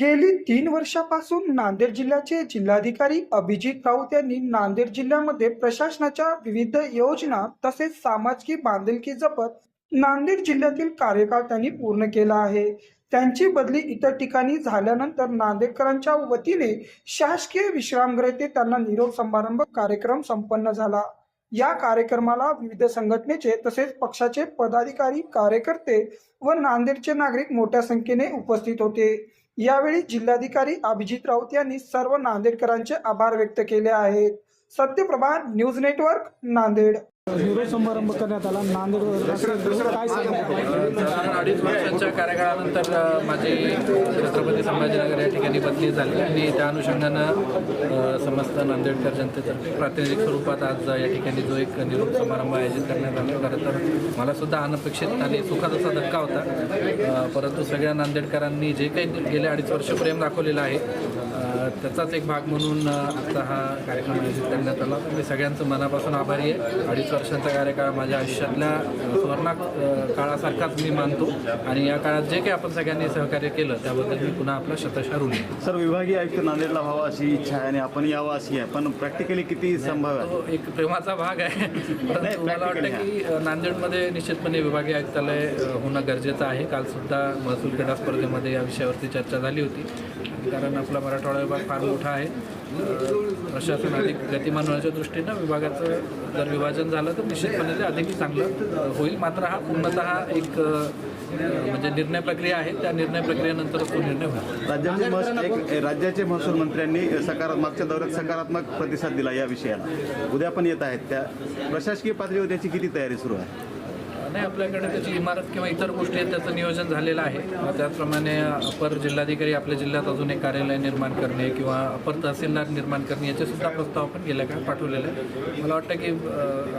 गेली तीन वर्षापासून नांदेड जिल्ह्याचे जिल्हाधिकारी अभिजित राऊत यांनी नांदेड जिल्ह्यामध्ये प्रशासनाच्या विविध योजना तसेच सामाजिक बांधिलकी जपत नांदेड जिल्ह्यातील कार्यकाळ त्यांनी पूर्ण केला आहे. त्यांची बदली इतर ठिकाणी झाल्यानंतर नांदेडकरांच्या वतीने शासकीय विश्रामगृह ते त्यांना निरोप समारंभ कार्यक्रम संपन्न झाला. या कार्यक्रमाला विविध संघटनेचे तसेच पक्षाचे पदाधिकारी कार्यकर्ते व नांदेडचे नागरिक मोठ्या संख्येने उपस्थित होते. यावेळी जिल्हाधिकारी अभिजित राऊत यांनी सर्व नांदेडकरांचे आभार व्यक्त केले आहेत. Satyaprabha news network Nanded. निरोप समारंभ करण्यात आला. नांदेड काय साधारण अडीच वर्षांच्या कार्यकाळानंतर माझी छत्रपती संभाजीनगर या ठिकाणी बदली झाली आणि त्या अनुषंगानं समस्त नांदेडकर जनतेतर्फे प्रातिनिधिक स्वरूपात आज या ठिकाणी जो एक निरोप समारंभ आयोजित करण्यात आला. खरं तर मला सुद्धा अनपेक्षित आणि असा धक्का होता. परंतु सगळ्या नांदेडकरांनी जे काही गेले अडीच वर्ष प्रेम दाखवलेलं आहे त्याचाच एक भाग म्हणून आजचा हा कार्यक्रम आयोजित करण्यात आला. मी सगळ्यांचं मनापासून आभारी आहे. अडीच वर्षांचा कार्यकाळ माझ्या आयुष्यातल्या सुवर्ण काळासारखाच मी मानतो. आणि या काळात जे काही आपण सगळ्यांनी सहकार्य केलं त्याबद्दल मी पुन्हा आपला शतशः ऋणी. सर विभागीय आयुक्त नांदेडला व्हावा अशी इच्छा आहे आणि आपण यावं अशी आहे. पण प्रॅक्टिकली किती संभव आहे? तो एक प्रेमाचा भाग आहे. परंतु मला वाटतं की नांदेडमध्ये निश्चितपणे विभागीय आयुक्तालय होणं गरजेचं आहे. काल सुद्धा महसूल क्रीडा स्पर्धेमध्ये या विषयावरती चर्चा झाली होती. कारण आपला मराठवाडा विभाग फार मोठा आहे. प्रशासन अधिक गतिमान होण्याच्या दृष्टीनं विभागाचं जर विभाजन झालं तर निश्चितपणे ते अधिक चांगलं होईल. मात्र हा पूर्णतः एक म्हणजे निर्णय प्रक्रिया आहे. त्या निर्णय प्रक्रियेनंतरच तो निर्णय होईल. राज्याचे महसूल एक राज्याचे महसूल मंत्र्यांनी सकारात्मक मागच्या दौऱ्यात सकारात्मक प्रतिसाद दिला या विषयाला. उद्या पण येत आहेत त्या. प्रशासकीय पातळीवर त्याची किती तयारी सुरू आहे? नाही आपल्याकडे त्याची इमारत किंवा इतर गोष्टी आहेत त्याचं नियोजन झालेलं आहे. त्याचप्रमाणे अपर जिल्हाधिकारी आपल्या जिल्ह्यात अजून एक कार्यालय निर्माण करणे किंवा अपर तहसीलदार निर्माण करणे याचे सुद्धा प्रस्ताव आपण गेल्या काळात पाठवलेला आहे मला वाटतं की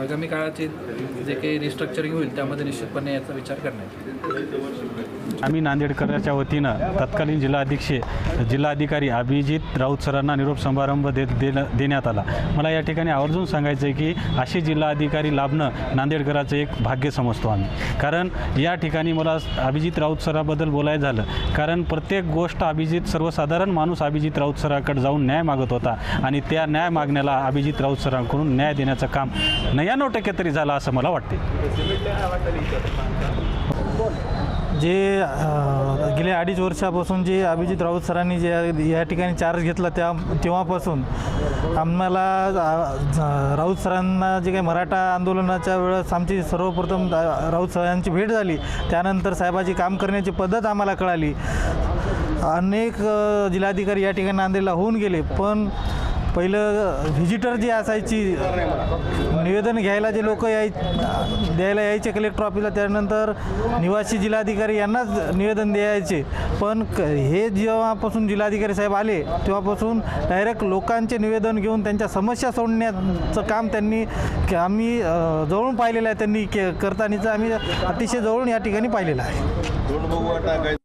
आगामी काळाची जे काही रिस्ट्रक्चरिंग होईल त्यामध्ये निश्चितपणे याचा विचार करण्यात आम्ही नांदेडकरांच्या वतीनं तत्कालीन जिल्हाधीक्षे जिल्हाधिकारी अभिजित राऊत सरांना निरोप समारंभ दे देण्यात आला. मला या ठिकाणी आवर्जून सांगायचं आहे की असे जिल्हाधिकारी लाभणं नांदेडकराचं एक भाग्य समजतं. आम्ही. कारण या ठिकाणी मला अभिजित राऊत सराबद्दल बोलायचं झालं. कारण प्रत्येक गोष्ट अभिजित सर्वसाधारण माणूस अभिजित राऊत सराकडे जाऊन न्याय मागत होता. आणि त्या न्याय मागण्याला अभिजित राऊत सरांकडून न्याय देण्याचं काम नव्याण्णव टक्के तरी झालं असं मला वाटते जे गेल्या अडीच वर्षापासून जे अभिजित राऊत सरांनी जे या ठिकाणी चार्ज घेतला त्या तेव्हापासून आम्हाला राऊत सरांना जे काही मराठा आंदोलनाच्या वेळेस आमची सर्वप्रथम राऊत सरांची भेट झाली. त्यानंतर साहेबाची काम करण्याची पद्धत आम्हाला कळाली. अनेक जिल्हाधिकारी या ठिकाणी नांदेडला होऊन गेले. पण पहिलं व्हिजिटर जी असायची निवेदन घ्यायला जे लोक याय द्यायला यायचे कलेक्टर ऑफिसला त्यानंतर निवासी जिल्हाधिकारी यांनाच निवेदन द्यायचे. पण क हे जेव्हापासून जिल्हाधिकारी साहेब आले तेव्हापासून डायरेक्ट लोकांचे निवेदन घेऊन त्यांच्या समस्या सोडण्याचं काम त्यांनी आम्ही जवळून पाहिलेलं आहे त्यांनी के करतानीचं आम्ही अतिशय जवळून या ठिकाणी पाहिलेलं आहे.